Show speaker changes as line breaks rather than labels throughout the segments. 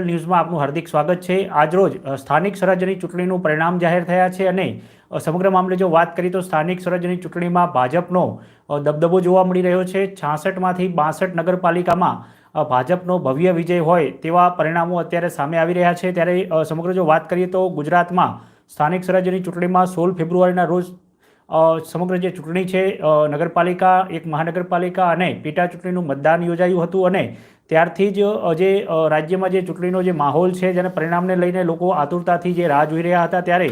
ન્યૂઝમાં આપનું હાર્દિક સ્વાગત છે. આજરોજ સ્થાનિક સ્વરાજ્યની ચૂંટણીનું પરિણામ જાહેર થયા છે અને સમગ્ર મામલે જો વાત કરીએ તો સ્થાનિક સ્વરાજ્યની ચૂંટણીમાં ભાજપનો દબદબો જોવા મળી રહ્યો છે. છાસઠમાંથી બાસઠ નગરપાલિકામાં ભાજપનો ભવ્ય વિજય હોય તેવા પરિણામો અત્યારે સામે આવી રહ્યા છે. ત્યારે સમગ્ર જો વાત કરીએ તો ગુજરાતમાં સ્થાનિક સ્વરાજ્યની ચૂંટણીમાં સોળ ફેબ્રુઆરીના રોજ સમગ્ર જે ચૂંટણી છે નગરપાલિકા, એક મહાનગરપાલિકા અને પેટા ચૂંટણીનું મતદાન યોજાયું હતું અને ત્યારથી જ જે રાજ્યમાં જે ચૂંટણીનો જે માહોલ છે, જેને પરિણામને લઈને લોકો આતુરતાથી જે રાહ જોઈ રહ્યા હતા ત્યારે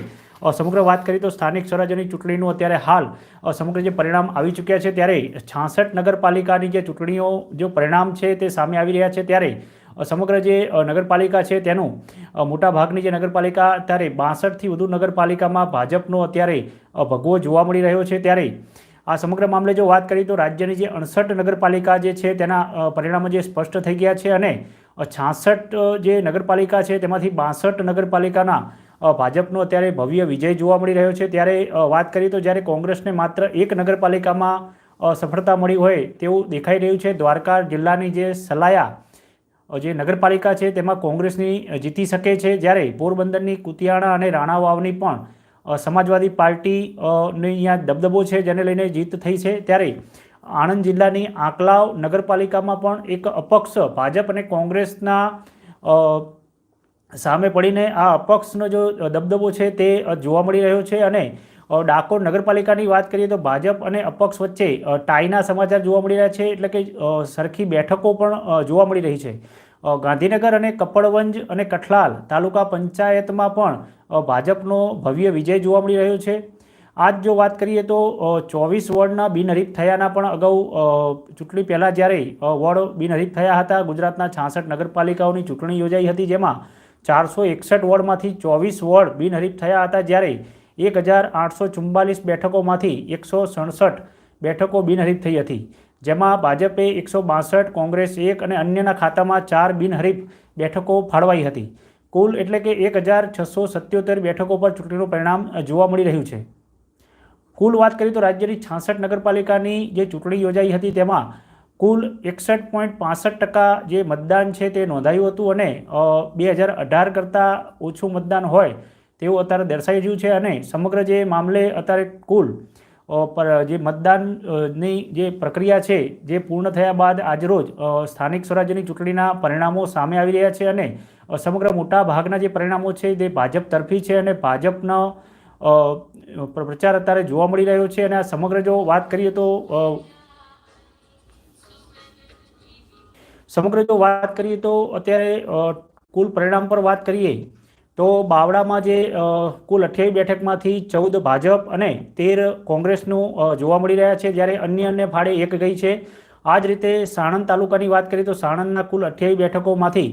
સમગ્ર વાત કરીએ તો સ્થાનિક સ્વરાજ્યની ચૂંટણીનું અત્યારે હાલ સમગ્ર જે પરિણામ આવી ચૂક્યા છે, ત્યારે છાસઠ નગરપાલિકાની જે ચૂંટણીઓ, જો પરિણામ છે તે સામે આવી રહ્યા છે, ત્યારે સમગ્ર જે નગરપાલિકા છે તેનું મોટા ભાગની જે નગરપાલિકા અત્યારે બાસઠથી વધુ નગરપાલિકામાં ભાજપનો અત્યારે ભગવો જોવા મળી રહ્યો છે ત્યારે. આ સમગ્ર મામલે જો વાત કરીએ તો રાજ્યની જે અડસઠ નગરપાલિકા જે છે તેના પરિણામો જે સ્પષ્ટ થઈ ગયા છે અને છાસઠ જે નગરપાલિકા છે તેમાંથી બાસઠ નગરપાલિકાના ભાજપનો અત્યારે ભવ્ય વિજય જોવા મળી રહ્યો છે. ત્યારે વાત કરીએ તો જ્યારે કોંગ્રેસને માત્ર એક નગરપાલિકામાં સફળતા મળી હોય તેવું દેખાઈ રહ્યું છે. દ્વારકા જિલ્લાની જે સલાયા જે નગરપાલિકા છે, તેમાં કોંગ્રેસની જીતી શકે છે, જ્યારે પોરબંદરની કુતિયાણા અને રાણા વાવની પણ સમાજવાદી પાર્ટીની અહીંયા દબદબો છે, જેને લઈને જીત થઈ છે, ત્યારે આણંદ જિલ્લાની આંકલાવ નગરપાલિકામાં પણ એક અપક્ષ ભાજપ અને કોંગ્રેસના સામે પડીને આ અપક્ષનો જો દબદબો છે, તે જોવા મળી રહ્યો છે અને ડાકોર નગરપાલિકાની વાત કરીએ તો ભાજપ અને અપક્ષ વચ્ચે ટાઈના સમાચાર જોવા મળી રહ્યા છે, એટલે કે સરખી બેઠકો પણ જોવા મળી રહી છે. ગાંધીનગર અને કપડવંજ અને કઠલાલ તાલુકા પંચાયતમાં પણ ભાજપનો ભવ્ય વિજય જોવા મળી રહ્યો છે. આજ જો વાત કરીએ તો ચોવીસ વોર્ડના બિનહરીફ થયાના પણ અગાઉ ચૂંટણી પહેલાં જ્યારે વોર્ડ બિનહરીફ થયા હતા, ગુજરાતના છાસઠ નગરપાલિકાઓની ચૂંટણી યોજાઈ હતી, જેમાં ચારસો એકસઠ વોર્ડમાંથી ચોવીસ વોર્ડ બિનહરીફ થયા હતા, જ્યારે એક હજાર આઠસો ચુમ્માલીસ બેઠકોમાંથી એકસો સડસઠ બેઠકો બિનહરીફ થઈ હતી, જેમાં ભાજપે એકસો બાસઠ, કોંગ્રેસ એક અને અન્યના ખાતામાં ચાર બિનહરીફ બેઠકો ફાળવાઈ હતી. કુલ એટલે કે એક હજાર છસો સત્યોતેર બેઠકો પર ચૂંટણીનું પરિણામ જોવા મળી રહ્યું છે. કુલ વાત કરીએ તો રાજ્યની છાસઠ નગરપાલિકાની જે ચૂંટણી યોજાઈ હતી તેમાં કુલ એકસઠ પોઈન્ટ પાસઠ ટકા જે મતદાન છે તે નોંધાયું હતું અને બે હજાર અઢાર કરતાં ઓછું મતદાન હોય તેવું અત્યારે દર્શાઈ રહ્યું છે અને સમગ્ર જે મામલે અત્યારે કુલ પર, જે મતદાનની જે પ્રક્રિયા છે, જે પૂર્ણ થયા બાદ આજરોજ સ્થાનિક સ્વરાજ્યની ચૂંટણીના પરિણામો સામે આવી રહ્યા છે અને સમગ્ર મોટા ભાગના જે પરિણામો છે તે ભાજપ તરફી છે અને ભાજપનો પ્રચાર અત્યારે જોવા મળી રહ્યો છે અને આ સમગ્ર જો વાત કરીએ તો સમગ્ર જો વાત કરીએ તો અત્યારે કુલ પરિણામ પર વાત કરીએ તો બાવળામાં જે કુલ અઠ્યાવીસ બેઠકમાંથી ચૌદ ભાજપ અને તેર કોંગ્રેસનું જોવા મળી રહ્યા છે. જ્યારે અન્ય અન્ય ફાળે એક ગઈ છે. આ જ રીતે સાણંદ તાલુકાની વાત કરીએ તો સાણંદના કુલ અઠ્યાવીસ બેઠકોમાંથી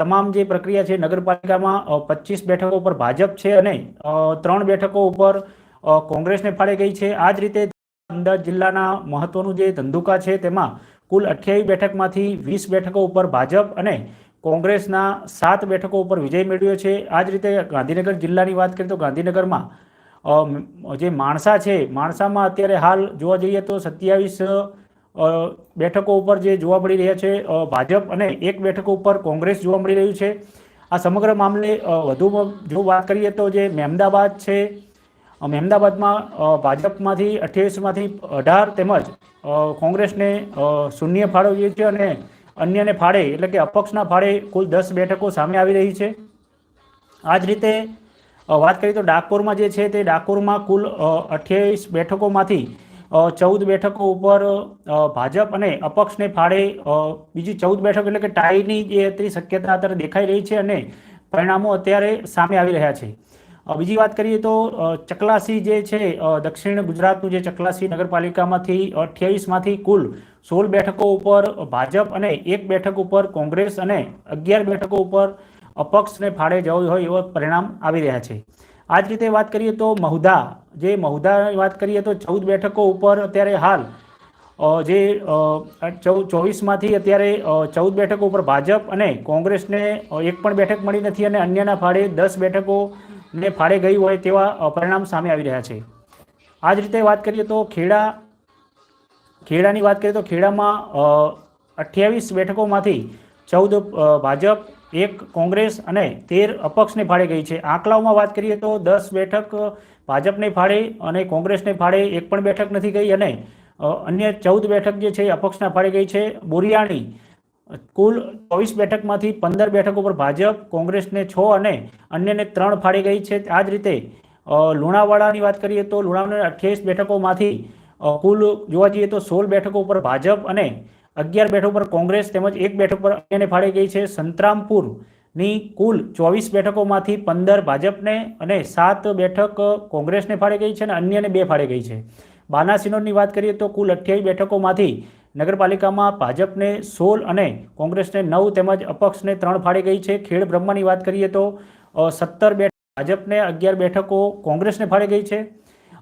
તમામ જે પ્રક્રિયા છે નગરપાલિકામાં પચીસ બેઠકો ઉપર ભાજપ છે અને ત્રણ બેઠકો ઉપર કોંગ્રેસને ફાળે ગઈ છે. આ જ રીતે અમદાવાદ જિલ્લાના મહત્વનું જે ધંધુકા છે, તેમાં કુલ અઠ્યાવીસ બેઠકમાંથી વીસ બેઠકો ઉપર ભાજપ અને કોંગ્રેસના સાત બેઠકો ઉપર વિજય મેળવ્યો છે. આ જ રીતે ગાંધીનગર જિલ્લાની વાત કરીએ તો ગાંધીનગરમાં જે માણસા છે, માણસામાં અત્યારે હાલ જોવા જઈએ તો સત્યાવીસ બેઠકો ઉપર જે જોવા મળી રહ્યા છે ભાજપ અને એક બેઠકો ઉપર કોંગ્રેસ જોવા મળી રહ્યું છે. આ સમગ્ર મામલે વધુ જો વાત કરીએ તો જે મહેમદાબાદ છે મહેમદાબાદમાં ભાજપમાંથી અઠ્યાવીસમાંથી અઢાર તેમજ કોંગ્રેસને શૂન્ય ફાળવીએ છીએ અને અન્યને ફાળે, એટલે કે અપક્ષના ફાળે કુલ દસ બેઠકો સામે આવી રહી છે. આ જ રીતે વાત કરીએ તો ડાકોરમાં જે છે તે ડાકોરમાં કુલ અઠ્યાવીસ બેઠકોમાંથી ચૌદ બેઠકો ઉપર ભાજપ અને અપક્ષને ફાળે બીજી ચૌદ બેઠકો એટલે કે ટાઈની જે હતી શક્યતા અત્યારે દેખાઈ રહી છે અને પરિણામો અત્યારે સામે આવી રહ્યા છે. બીજી વાત કરીએ તો ચકલાસી જે છે દક્ષિણ ગુજરાતનું જે ચકલાસી નગરપાલિકામાંથી અઠ્યાવીસમાંથી કુલ સોળ બેઠકો ઉપર ભાજપ અને એક બેઠક ઉપર કોંગ્રેસ અને અગિયાર બેઠકો ઉપર અપક્ષને ફાળે જવું હોય એવા પરિણામ આવી રહ્યા છે. આ જ રીતે વાત કરીએ તો મહુધા, જે મહુધાની વાત કરીએ તો ચૌદ બેઠકો ઉપર અત્યારે હાલ જે ચોવીસમાંથી અત્યારે ચૌદ બેઠકો ઉપર ભાજપ અને કોંગ્રેસને એક પણ બેઠક મળી નથી અને અન્યના ફાળે દસ બેઠકોને ફાળે ગઈ હોય તેવા પરિણામ સામે આવી રહ્યા છે. આ જ રીતે વાત કરીએ તો ખેડા ખેડાની વાત કરીએ તો ખેડામાં અઠ્યાવીસ બેઠકોમાંથી ચૌદ ભાજપ, એક કોંગ્રેસ અને તેર અપક્ષને ફાળે ગઈ છે. આંકડાઓમાં વાત કરીએ તો દસ બેઠક ભાજપને ફાળે અને કોંગ્રેસને ફાળે, એક પણ બેઠક નથી ગઈ અને અન્ય ચૌદ બેઠક જે છે અપક્ષના ફાળે ગઈ છે. બોરિયાણી, કુલ ચોવીસ બેઠકમાંથી પંદર બેઠકો પર ભાજપ, કોંગ્રેસને છ અને અન્યને ત્રણ ફાળી ગઈ છે. આ જ રીતે લુણાવાડાની વાત કરીએ તો લુણાવાડા અઠ્યાવીસ બેઠકોમાંથી કુલ જોવા જઈએ તો સોળ બેઠકો પર ભાજપ અને અગિયાર બેઠકો પર કોંગ્રેસ તેમજ એક બેઠક પર અન્યને ફાળી ગઈ છે સંતરામપુરની કુલ ચોવીસ બેઠકોમાંથી પંદર ભાજપને અને સાત બેઠક કોંગ્રેસને ફાળે ગઈ છે અને અન્યને બે ફાળે ગઈ છે. બાનાસિનોરની વાત કરીએ તો કુલ અઠ્યાવીસ બેઠકોમાંથી નગરપાલિકામાં ભાજપને સોળ અને કોંગ્રેસને નવ તેમજ અપક્ષને ત્રણ ફાળે ગઈ છે. ખેડ બ્રહ્માની વાત કરીએ તો સત્તર બેઠક ભાજપને અગિયાર બેઠકો કોંગ્રેસને ફાળે ગઈ છે.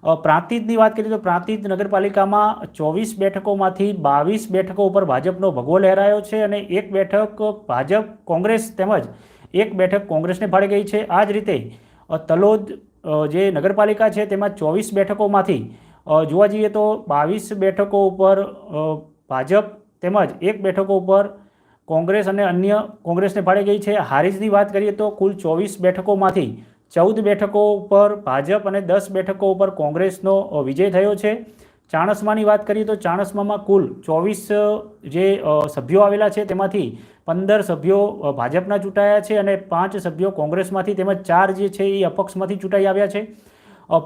પ્રાંતિજની વાત કરીએ તો પ્રાંતિજ નગરપાલિકામાં ચોવીસ બેઠકોમાંથી બાવીસ બેઠકો ઉપર ભાજપનો ભગવો લહેરાયો છે અને એક બેઠક ભાજપ કોંગ્રેસ તેમજ એક બેઠક કોંગ્રેસને ફાળે ગઈ છે. આ જ રીતે તલોદ જે નગરપાલિકા છે તેમાં ચોવીસ બેઠકોમાંથી જોવા જઈએ તો બાવીસ બેઠકો ઉપર ભાજપ તેમજ એક બેઠકો ઉપર કોંગ્રેસ અને અન્ય કોંગ્રેસને ફાળે ગઈ છે. હારીજની વાત કરીએ તો કુલ ચોવીસ બેઠકોમાંથી ચૌદ બેઠકો ઉપર ભાજપ અને દસ બેઠકો ઉપર કોંગ્રેસનો વિજય થયો છે. ચાણસ્માની વાત કરીએ તો ચાણસ્મામાં કુલ ચોવીસ જે સભ્યો આવેલા છે તેમાંથી પંદર સભ્યો ભાજપના ચૂંટાયા છે અને પાંચ સભ્યો કોંગ્રેસમાંથી તેમજ ચાર જે છે એ અપક્ષમાંથી ચૂંટાઈ આવ્યા છે.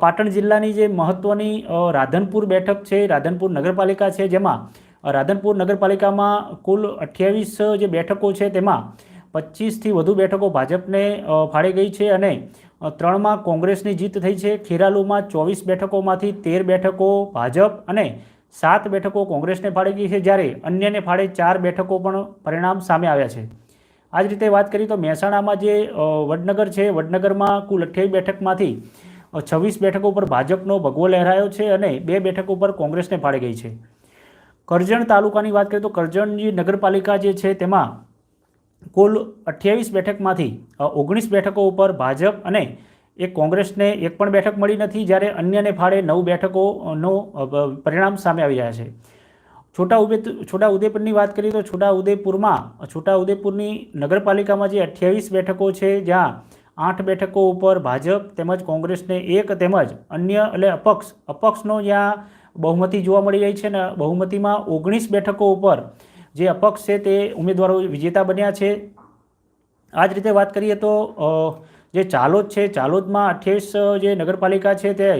પાટણ જિલ્લાની જે મહત્ત્વની રાધનપુર બેઠક છે, રાધનપુર નગરપાલિકા છે, જેમાં રાધનપુર નગરપાલિકામાં કુલ અઠ્યાવીસ જે બેઠકો છે તેમાં પચીસથી વધુ બેઠકો ભાજપને ફાળે ગઈ છે અને ત્રણમાં કોંગ્રેસની જીત થઈ છે. ખેરાલુમાં ચોવીસ બેઠકોમાંથી તેર બેઠકો ભાજપ અને સાત બેઠકો કોંગ્રેસને ફાળી ગઈ છે, જ્યારે અન્યને ફાળે ચાર બેઠકો પણ પરિણામ સામે આવ્યા છે. આ જ રીતે વાત કરીએ તો મહેસાણામાં જે વડનગર છે, વડનગરમાં કુલ અઠ્યાવીસ બેઠકમાંથી છવ્વીસ બેઠકો પર ભાજપનો ભગવો લહેરાયો છે અને બે બેઠકો પર કોંગ્રેસને ફાળી ગઈ છે. કરજણ તાલુકાની વાત કરીએ તો કરજણની નગરપાલિકા જે છે, તેમાં કુલ અઠ્યાવીસ બેઠકમાંથી ઓગણીસ બેઠકો ઉપર ભાજપ અને એક કોંગ્રેસને એક પણ બેઠક મળી નથી, જ્યારે અન્યને ફાળે નવ બેઠકોનો પરિણામ સામે આવી રહ્યા છે. છોટા ઉદે, છોટા ઉદેપુરની વાત કરીએ તો છોટા ઉદેપુરમાં, છોટા ઉદેપુરની નગરપાલિકામાં જે અઠ્યાવીસ બેઠકો છે, જ્યાં આઠ બેઠકો ઉપર ભાજપ તેમજ કોંગ્રેસને એક તેમજ અન્ય એટલે અપક્ષ, અપક્ષનો જ્યાં બહુમતી જોવા મળી રહી છે ને બહુમતીમાં ઓગણીસ બેઠકો ઉપર જે અપક્ષ છે તે ઉમેદવારો વિજેતા બન્યા છે. આ જ રીતે વાત કરીએ તો જે ચાલોદ છે, ચાલોદમાં અઠ્યાવીસ જે નગરપાલિકા છે તે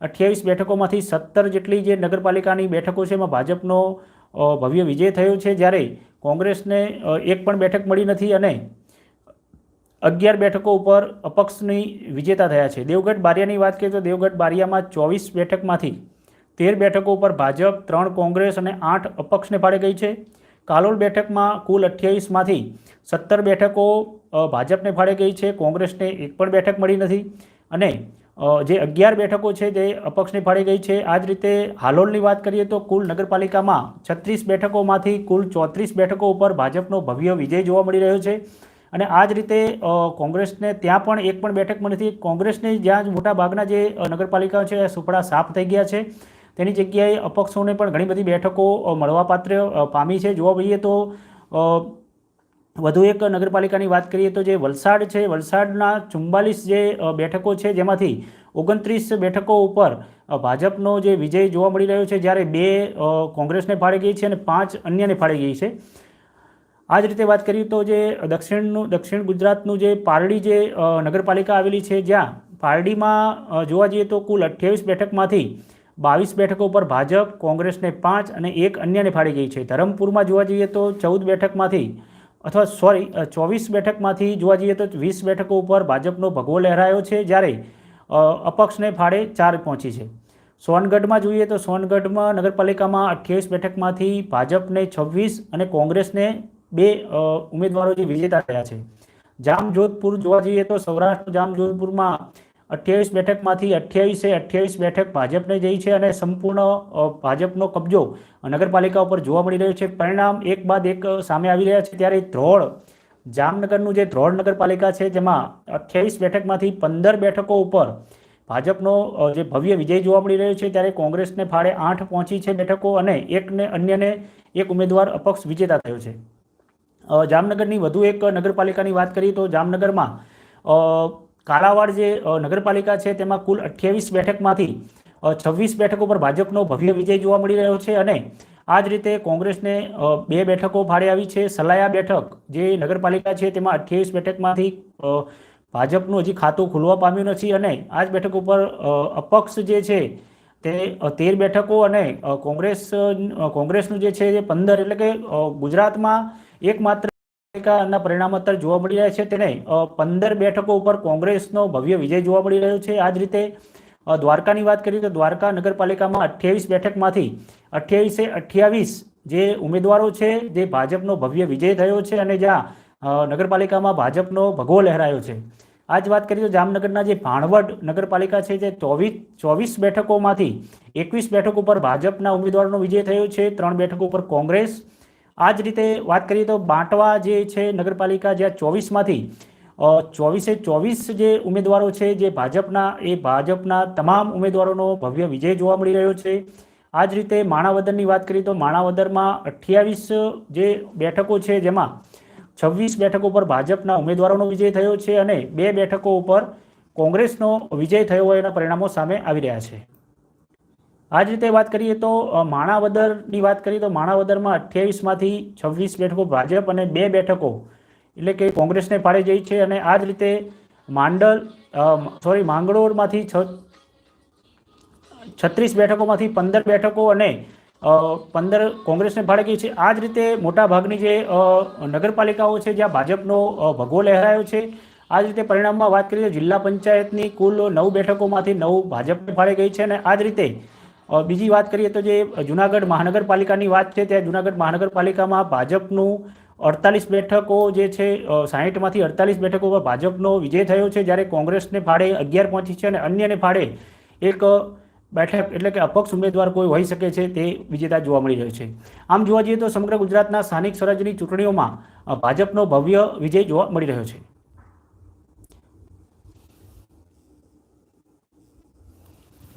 અઠ્યાવીસ બેઠકોમાંથી સત્તર જેટલી જે નગરપાલિકાની બેઠકો છે એમાં ભાજપનો ભવ્ય વિજય થયો છે. જ્યારે કોંગ્રેસને એક પણ બેઠક મળી નથી અને અગિયાર બેઠકો ઉપર અપક્ષની વિજેતા થયા છે. દેવગઢ બારિયાની વાત કરીએ તો દેવગઢ બારિયામાં ચોવીસ બેઠકમાંથી તેર બેઠકો ઉપર ભાજપ, ત્રણ કોંગ્રેસ અને આઠ અપક્ષને ફાળે ગઈ છે. કાલોલ બેઠકમાં કુલ અઠ્યાવીસમાંથી સત્તર બેઠકો ભાજપને ફાળે ગઈ છે, કોંગ્રેસને એક પણ બેઠક મળી નથી અને જે અગિયાર બેઠકો છે જે અપક્ષને ફાળે ગઈ છે. આ જ રીતે હાલોલની વાત કરીએ તો કુલ નગરપાલિકામાં છત્રીસ બેઠકોમાંથી કુલ ચોત્રીસ બેઠકો ઉપર ભાજપનો ભવ્ય વિજય જોવા મળી રહ્યો છે અને આ જ રીતે કોંગ્રેસને ત્યાં પણ એક પણ બેઠક મળી નથી. કોંગ્રેસની જ્યાં મોટા ભાગના જે નગરપાલિકાઓ છે, એ સુપડા સાફ થઈ ગયા છે. તેની જગ્યાએ અપક્ષોને પણ ઘણી બધી બેઠકો મળવાપાત્ર પામી છે. જોવા જઈએ તો વધુ એક નગરપાલિકાની વાત કરીએ તો જે વલસાડ છે, વલસાડના ચુમ્બાલીસ જે બેઠકો છે, જેમાંથી ઓગણત્રીસ બેઠકો ઉપર ભાજપનો જે વિજય જોવા મળી રહ્યો છે, જ્યારે બે કોંગ્રેસને ફાળી ગઈ છે અને પાંચ અન્યને ફાળી ગઈ છે. આ જ રીતે વાત કરીએ તો જે દક્ષિણનું, દક્ષિણ ગુજરાતનું જે પારડી જે નગરપાલિકા આવેલી છે, જ્યાં પારડીમાં જોવા જઈએ તો કુલ અઠ્યાવીસ બેઠકમાંથી બાવીસ બેઠકો પર ભાજપ, કોંગ્રેસને પાંચ અને એક અન્યને ફાળી ગઈ છે. ધરમપુરમાં જોવા જઈએ તો ચૌદ બેઠકમાંથી અથવા સોરી ચોવીસ બેઠકમાંથી જોવા જઈએ તો વીસ બેઠકો ઉપર ભાજપનો ભગવો લહેરાયો છે જ્યારે અપક્ષને ફાળે ચાર પહોંચી છે. સોનગઢમાં જોઈએ તો સોનગઢમાં નગરપાલિકામાં અઠ્યાવીસ બેઠકમાંથી ભાજપને છવ્વીસ અને કોંગ્રેસને બે ઉમેદવારો જે વિજેતા થયા છે. જામજોધપુર જોવા જઈએ તો સૌરાષ્ટ્ર જામજોધપુરમાં અઠ્યાવીસ બેઠકમાંથી અઠ્યાવીસે અઠ્યાવીસ બેઠક ભાજપને જઈ છે અને સંપૂર્ણ ભાજપનો કબજો નગરપાલિકા ઉપર જોવા મળી રહ્યો છે. પરિણામ એક બાદ એક સામે આવી રહ્યા છે. ત્યારે ધ્રોળ, જામનગરનું જે ધ્રોળ નગરપાલિકા છે, જેમાં અઠ્યાવીસ બેઠકમાંથી પંદર બેઠકો ઉપર ભાજપનો જે ભવ્ય વિજય જોવા મળી રહ્યો છે, ત્યારે કોંગ્રેસને ફાળે આઠ પહોંચી છે બેઠકો અને એકને, અન્યને એક ઉમેદવાર અપક્ષ વિજેતા થયો છે. જામનગરની વધુ એક નગરપાલિકાની વાત કરીએ તો જામનગરમાં કાલાવાડ જે નગરપાલિકા છે, તેમાં કુલ અઠ્યાવીસ બેઠકમાંથી છવ્વીસ બેઠકો પર ભાજપનો ભવ્ય વિજય જોવા મળી રહ્યો છે અને આ જ રીતે કોંગ્રેસને બે બેઠકો ફાળે આવી છે. સલાયા બેઠક જે નગરપાલિકા છે, તેમાં અઠ્યાવીસ બેઠકમાંથી ભાજપનું હજી ખાતું ખુલવા પામ્યું નથી અને આ જ બેઠક ઉપર અપક્ષ જે છે, તે તેર બેઠકો અને કોંગ્રેસ કોંગ્રેસનું જે છે એ પંદર એટલે કે ગુજરાતમાં એકમાત્ર નગરપાલિકાના પરિણામ અત્યારે જોવા મળી રહ્યા છે. તેને પંદર બેઠકો ઉપર કોંગ્રેસનો ભવ્ય વિજય જોવા મળી રહ્યો છે. આ જ રીતે દ્વારકાની વાત કરીએ તો દ્વારકા નગરપાલિકામાં અઠ્યાવીસ બેઠકમાંથી અઠ્યાવીસે અઠ્યાવીસ જે ઉમેદવારો છે, જે ભાજપનો ભવ્ય વિજય થયો છે અને જ્યાં નગરપાલિકામાં ભાજપનો ભગવો લહેરાયો છે. આ જ વાત કરીએ તો જામનગરના જે ભાણવડ નગરપાલિકા છે, જે ચોવીસ ચોવીસ બેઠકોમાંથી એકવીસ બેઠકો ઉપર ભાજપના ઉમેદવારનો વિજય થયો છે. ત્રણ બેઠકો ઉપર કોંગ્રેસ આ જ રીતે વાત કરીએ તો બાંટવા જે છે નગરપાલિકા જ્યાં ચોવીસમાંથી ચોવીસે ચોવીસ જે ઉમેદવારો છે જે ભાજપના, એ ભાજપના તમામ ઉમેદવારોનો ભવ્ય વિજય જોવા મળી રહ્યો છે. આ જ રીતે માણાવદરની વાત કરીએ તો માણાવદરમાં અઠ્યાવીસ જે બેઠકો છે જેમાં છવ્વીસ બેઠકો પર ભાજપના ઉમેદવારોનો વિજય થયો છે અને બે બેઠકો ઉપર કોંગ્રેસનો વિજય થયો એના પરિણામો સામે આવી રહ્યા છે. આ જ રીતે વાત કરીએ તો માણાવદરની વાત કરીએ તો માણાવદરમાં અઠ્યાવીસમાંથી છવ્વીસ બેઠકો ભાજપ અને બે બેઠકો એટલે કે કોંગ્રેસને ફાળે જઈ છે અને આ જ રીતે માંડલ સોરી, માંગરોળમાંથી છત્રીસ બેઠકોમાંથી પંદર બેઠકો અને પંદર કોંગ્રેસને ફાળે ગઈ છે. આ જ રીતે મોટાભાગની જે નગરપાલિકાઓ છે જ્યાં ભાજપનો ભગવો લહેરાયો છે આ જ રીતે પરિણામમાં વાત કરીએ તો જિલ્લા પંચાયતની કુલ નવ બેઠકોમાંથી નવ ભાજપને ફાળે ગઈ છે અને આ જ રીતે બીજી વાત કરીએ તો જે જુનાગઢ મહાનગરપાલિકાની વાત છે, ત્યાં જુનાગઢ મહાનગરપાલિકામાં ભાજપનું અડતાલીસ બેઠકો જે છે સાહીઠમાંથી અડતાલીસ બેઠકો પર ભાજપનો વિજય થયો છે, જ્યારે કોંગ્રેસને ફાળે અગિયાર પહોંચી છે અને અન્યને ફાળે એક બેઠક એટલે કે અપક્ષ ઉમેદવાર કોઈ હોઈ શકે છે, તે વિજેતા જોવા મળી રહ્યો છે. આમ જોવા જઈએ તો સમગ્ર ગુજરાતના સ્થાનિક સ્વરાજ્યની ચૂંટણીઓમાં ભાજપનો ભવ્ય વિજય જોવા મળી રહ્યો છે.